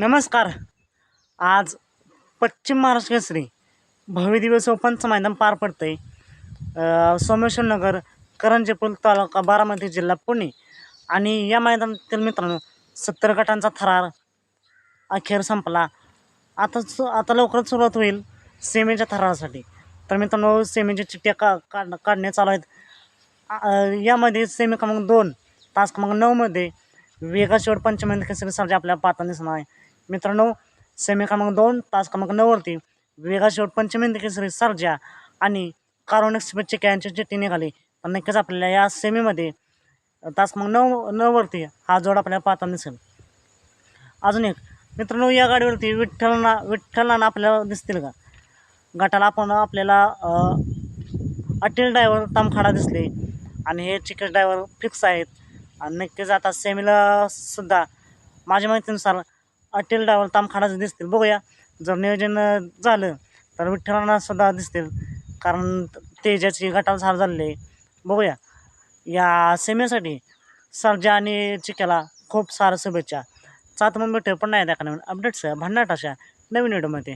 नमस्कार. आज पश्चिम महाराष्ट्र केसरी भव्य दिवस ओपनचं मैदान पार पडतं आहे सोमेश्वर नगर करंजेपूल तालुका बारामती जिल्हा पुणे. आणि या मैदानातील मित्रांनो सत्तर गटांचा थरार अखेर संपला. आता सु आता लवकरच सुरुवात होईल सेमीच्या थरारासाठी. तर मित्रांनो सेमीच्या चिठ्ठ्या का काढ काढणे चालू आहेत. यामध्ये सेमी क्रमांक दोन तास क्रमांक नऊमध्ये वेगा शेवट पंचमंत केसरी सर्जा आपल्याला पाहताना दिसणार आहे. मित्रांनो सेमी क्रमांक दोन तास क्रमांक नऊवरती वेगा शेवट पंचमंत केसरी सर्जा आणि कारोन एक्सप्रेसचे कॅनची चिठ्ठी निघाली. पण नक्कीच आपल्याला या सेमीमध्ये तास क्रमांक नऊ नऊवरती हा जोड आपल्याला पाहताना दिसेल. अजून एक मित्रांनो या गाडीवरती विठ्ठलना विठ्ठलना आपल्याला दिसतील का? गटाला आपण आपल्याला अटील ड्रायव्हर तामखाडा दिसले आणि हे चिकट ड्रायव्हर फिक्स आहेत. आणि नक्कीच आता सेमीला सुद्धा माझ्या माहितीनुसार अटेल डावल तामखानाचं दिसतील. बघूया. जर नियोजन झालं तर विठ्ठलांना सुद्धा दिसतील. कारण तेजाची गटाला झार झालेली आहे. बघूया. या सेमेसाठी सरजा आणि चिक्याला खूप सारं शुभेच्छा. सात मग भेटू पण नाही दाखवणार अपडेट्स भन्नाट अशा नवीन व्हिडिओमध्ये